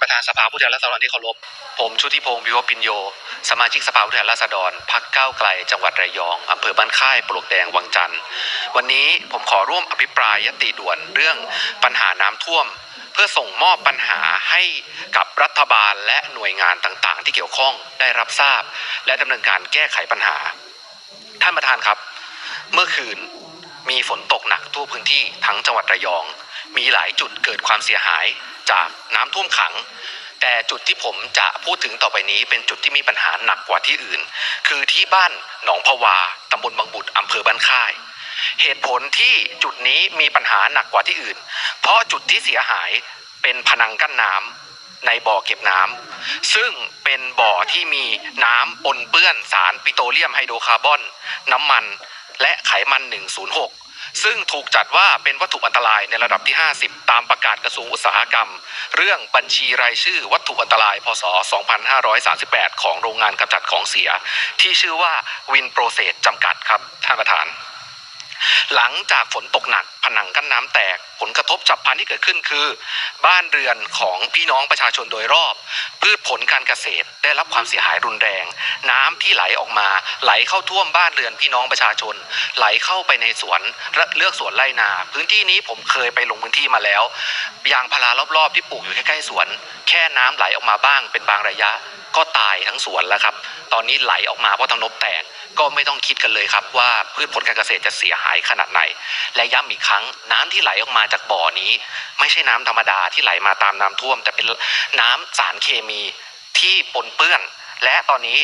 ประธานสภาผู้แทนราษฎรที่เคารพ ผมชุติพงศ์วิวปิญโย สมาชิกสภาผู้แทนราษฎรพักก้าวไกล จังหวัดระยอง อำเภอบ้านค่าย ปลวกแดง วังจันทร์ วันนี้ผมขอร่วมอภิปรายยติด่วนเรื่องปัญหาน้ำท่วม เพื่อส่งมอบปัญหาให้กับรัฐบาลและหน่วยงานต่างๆ ที่เกี่ยวข้องได้รับทราบ และดำเนินการแก้ไขปัญหา ท่านประธานครับ เมื่อคืนมีฝนตกหนักทั่วพื้นที่ทั้งจังหวัดระยอง มีหลายจุดเกิดความเสียหายจากน้ำท่วมขัง แต่จุดที่ผมจะพูดถึงต่อไปนี้เป็นจุดที่มีปัญหาหนักกว่าที่อื่น คือที่บ้านหนองพวาตำบลบางบุตรอำเภอบ้านค่าย เหตุผลที่จุดนี้มีปัญหาหนักกว่าที่อื่น เพราะจุดที่เสียหายเป็นพนังกั้นน้ำในบ่อเก็บน้ำซึ่งเป็นบ่อที่มีน้ำปนเปื้อนสารปิโตรเลียมไฮโดรคาร์บอน น้ำมัน และไขมัน 106 ซึ่งถูกจัดว่าเป็นวัตถุอันตรายในระดับที่ 50 ตามประกาศกระทรวงอุตสาหกรรม เรื่องบัญชีรายชื่อวัตถุอันตราย พศ 2538 ของโรงงานกำจัดของเสีย ที่ชื่อว่าวินโปรเซสจำกัดครับท่านประธาน หลังจากฝนตกหนักผนังกั้นน้ำแตก ผลกระทบฉับพลันที่เกิดขึ้นคือ บ้านเรือนของพี่น้องประชาชนโดยรอบ พืชผลการเกษตรได้รับความเสียหายรุนแรง น้ำที่ไหลออกมา ไหลเข้าท่วมบ้านเรือนพี่น้องประชาชน ไหลเข้าไปในสวนเลือกสวนไร่นา พื้นที่นี้ผมเคยไปลงพื้นที่มาแล้วยางพารารอบๆ ที่ปลูกอยู่ใกล้ๆสวน แค่น้ำไหลออกมาบ้างเป็นบางระยะ ก็ตายทั้งสวนแล้วครับ ตอนนี้ไหลออกมาเพราะทำนบแตกก็ไม่ต้องคิดกันเลยครับว่าพืชผลการเกษตรจะเสียหายขนาดไหน และย้ำอีกครั้งน้ำที่ไหลออกมาจากบ่อนี้ ไม่ใช่น้ำธรรมดาที่ไหลมาตามน้ำท่วม แต่เป็นน้ำสารเคมีที่ปนเปื้อนและตอนนี้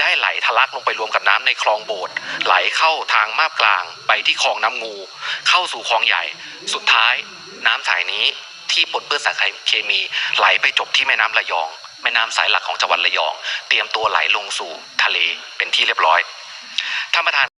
ได้ไหลทะลักลงไปรวมกับน้ำในคลองโบดไหลเข้าทางมาบกลางไปที่คลองน้ำงู เข้าสู่คลองใหญ่ สุดท้ายน้ำสายนี้ที่ปนเปื้อนสารเคมีไหลไปจบที่แม่น้ำระยอง น้ำสายหลักของจังหวัดระยอง เตรียมตัวไหลลงสู่ทะเลเป็นที่เรียบร้อยท่านประธาน